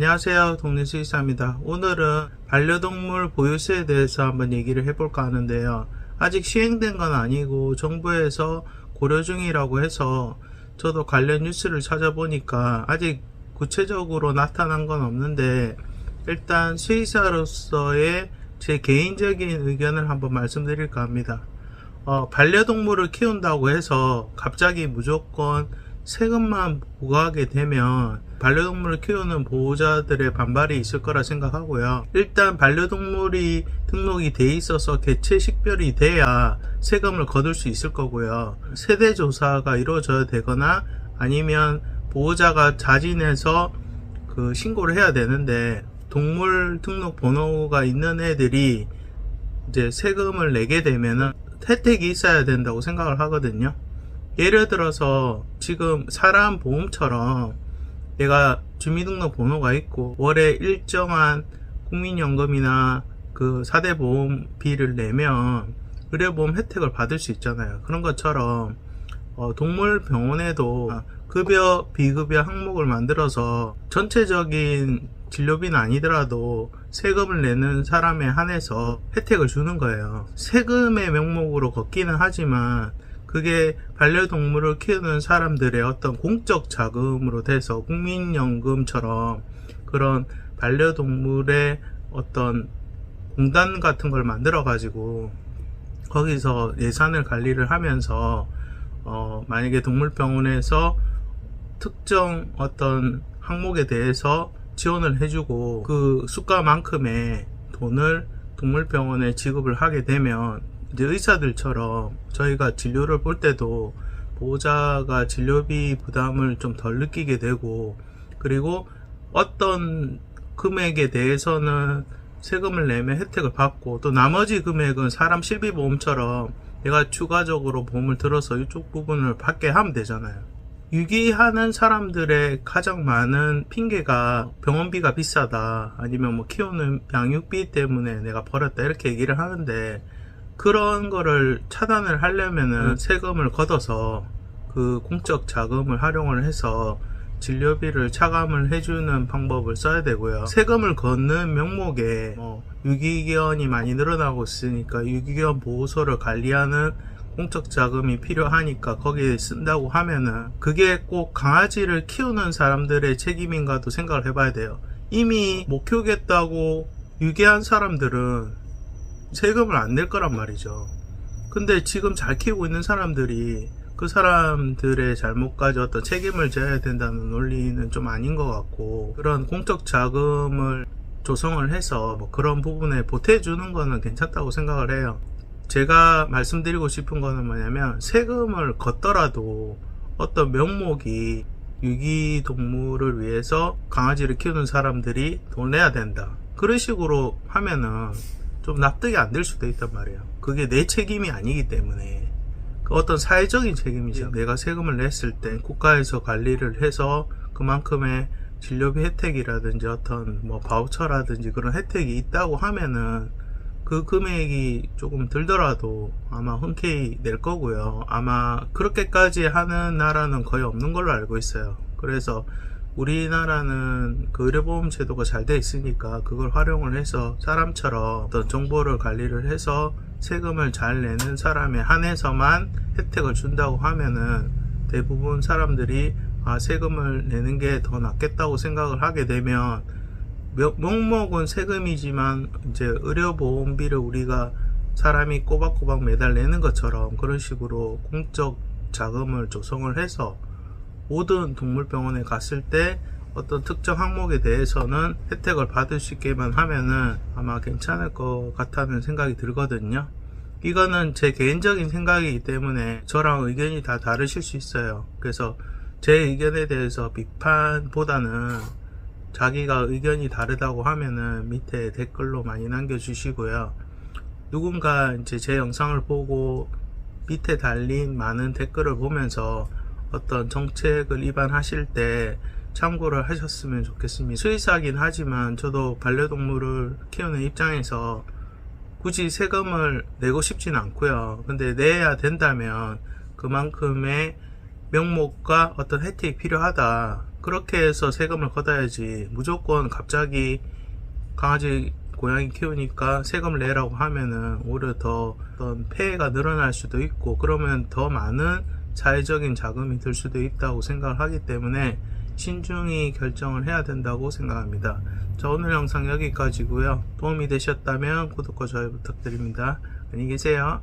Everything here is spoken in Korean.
안녕하세요. 동네 수의사입니다. 오늘은 반려동물 보유세에 대해서 한번 얘기를 해볼까 하는데요. 아직 시행된 건 아니고 정부에서 고려 중이라고 해서 저도 관련 뉴스를 찾아보니까 아직 구체적으로 나타난 건 없는데 일단 수의사로서의 제 개인적인 의견을 한번 말씀드릴까 합니다. 어, 반려동물을 키운다고 해서 갑자기 무조건 세금만 부과하게 되면 반려동물을 키우는 보호자들의 반발이 있을 거라 생각하고요. 일단 반려동물이 등록이 돼 있어서 개체 식별이 돼야 세금을 거둘 수 있을 거고요. 세대 조사가 이루어져야 되거나 아니면 보호자가 자진해서 그 신고를 해야 되는데 동물 등록 번호가 있는 애들이 이제 세금을 내게 되면은 혜택이 있어야 된다고 생각을 하거든요. 예를 들어서 지금 사람 보험처럼 내가 주민등록 번호가 있고 월에 일정한 국민연금이나 그 4대 보험비를 내면 의료보험 혜택을 받을 수 있잖아요. 그런 것처럼 어, 동물병원에도 급여, 비급여 항목을 만들어서 전체적인 진료비는 아니더라도 세금을 내는 사람에 한해서 혜택을 주는 거예요. 세금의 명목으로 걷기는 하지만 그게 반려동물을 키우는 사람들의 어떤 공적 자금으로 돼서 국민연금처럼 그런 반려동물의 어떤 공단 같은 걸 만들어 가지고 거기서 예산을 관리를 하면서 어 만약에 동물병원에서 특정 어떤 항목에 대해서 지원을 해주고 그 수가만큼의 돈을 동물병원에 지급을 하게 되면 이제 의사들처럼 저희가 진료를 볼 때도 보호자가 진료비 부담을 좀 덜 느끼게 되고 그리고 어떤 금액에 대해서는 세금을 내면 혜택을 받고 또 나머지 금액은 사람 실비보험처럼 내가 추가적으로 보험을 들어서 이쪽 부분을 받게 하면 되잖아요. 유기하는 사람들의 가장 많은 핑계가 병원비가 비싸다 아니면 뭐 키우는 양육비 때문에 내가 버렸다 이렇게 얘기를 하는데 그런 거를 차단을 하려면은 세금을 걷어서 그 공적 자금을 활용을 해서 진료비를 차감을 해주는 방법을 써야 되고요. 세금을 걷는 명목에 뭐 유기견이 많이 늘어나고 있으니까 유기견 보호소를 관리하는 공적 자금이 필요하니까 거기에 쓴다고 하면은 그게 꼭 강아지를 키우는 사람들의 책임인가도 생각을 해봐야 돼요. 이미 못 키우겠다고 유기한 사람들은 세금을 안 낼 거란 말이죠. 근데 지금 잘 키우고 있는 사람들이 그 사람들의 잘못까지 어떤 책임을 져야 된다는 논리는 좀 아닌 것 같고 그런 공적 자금을 조성을 해서 뭐 그런 부분에 보태주는 거는 괜찮다고 생각을 해요. 제가 말씀드리고 싶은 거는 뭐냐면 세금을 걷더라도 어떤 명목이 유기동물을 위해서 강아지를 키우는 사람들이 돈 내야 된다. 그런 식으로 하면은 좀 납득이 안 될 수도 있단 말이에요. 그게 내 책임이 아니기 때문에 그 어떤 사회적인 책임이죠. 내가 세금을 냈을 때 국가에서 관리를 해서 그만큼의 진료비 혜택이라든지 어떤 뭐 바우처라든지 그런 혜택이 있다고 하면은 그 금액이 조금 들더라도 아마 흔쾌히 낼 거고요. 아마 그렇게까지 하는 나라는 거의 없는 걸로 알고 있어요. 그래서 우리나라는 그 의료보험 제도가 잘 돼 있으니까 그걸 활용을 해서 사람처럼 어떤 정보를 관리를 해서 세금을 잘 내는 사람에 한해서만 혜택을 준다고 하면은 대부분 사람들이 아, 세금을 내는 게 더 낫겠다고 생각을 하게 되면 명- 명목은 세금이지만 이제 의료보험비를 우리가 사람이 꼬박꼬박 매달 내는 것처럼 그런 식으로 공적 자금을 조성을 해서 모든 동물병원에 갔을 때 어떤 특정 항목에 대해서는 혜택을 받을 수 있게만 하면은 아마 괜찮을 것 같다는 생각이 들거든요. 이거는 제 개인적인 생각이기 때문에 저랑 의견이 다 다르실 수 있어요. 그래서 제 의견에 대해서 비판보다는 자기가 의견이 다르다고 하면은 밑에 댓글로 많이 남겨주시고요. 누군가 이제 제 영상을 보고 밑에 달린 많은 댓글을 보면서 어떤 정책을 입안하실 때 참고를 하셨으면 좋겠습니다. 수의사긴 하지만 저도 반려동물을 키우는 입장에서 굳이 세금을 내고 싶진 않고요. 근데 내야 된다면 그만큼의 명목과 어떤 혜택이 필요하다. 그렇게 해서 세금을 걷어야지 무조건 갑자기 강아지 고양이 키우니까 세금을 내라고 하면은 오히려 더 어떤 폐해가 늘어날 수도 있고 그러면 더 많은 사회적인 자금이 들 수도 있다고 생각을 하기 때문에 신중히 결정을 해야 된다고 생각합니다. 자 오늘 영상 여기까지고요. 도움이 되셨다면 구독과 좋아요 부탁드립니다. 안녕히 계세요.